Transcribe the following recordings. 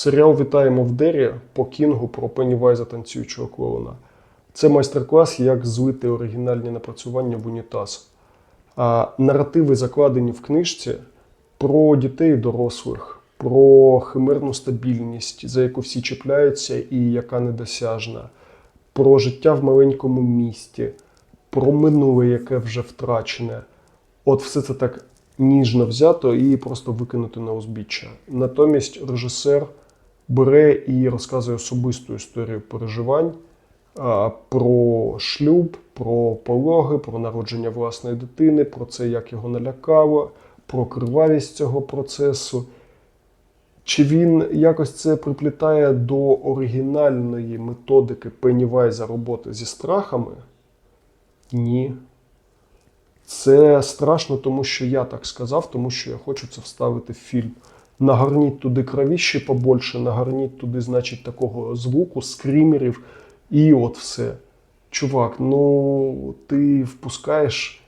Серіал Вітаємо в Дері по кінгу про Пеннівайза танцюючого клоуна. Це майстер-клас, як злити оригінальні напрацювання в унітаз. А наративи закладені в книжці про дітей і дорослих, про химерну стабільність, за яку всі чіпляються і яка недосяжна, про життя в маленькому місті, про минуле, яке вже втрачене. От все це так ніжно взято і просто викинуто на узбіччя. Натомість режисер бере і розказує особисту історію переживань про шлюб, про пологи, про народження власної дитини, про це, як його налякало, про кривавість цього процесу. Чи він якось це приплітає до оригінальної методики Пеннівайза роботи зі страхами? Ні. Це страшно, тому що я так сказав, тому що я хочу це вставити в фільм. Нагарніть туди кровіще побольше, нагарніть туди, значить, такого звуку, скрімерів, і от все. Чувак, ну ти впускаєш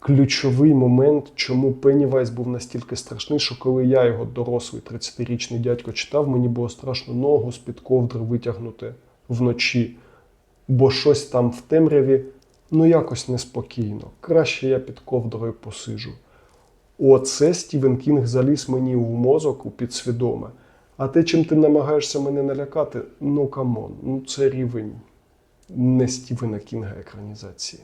ключовий момент, чому Пеннівайз був настільки страшний, що коли я його дорослий 30-річний дядько читав, мені було страшно ногу з-під ковдри витягнути вночі, бо щось там в темряві ну якось неспокійно. Краще я під ковдрою посижу. Оце Стівен Кінг заліз мені в мозок у підсвідоме. А те, чим ти намагаєшся мене налякати, ну камон, ну це рівень не Стівена Кінга екранізації.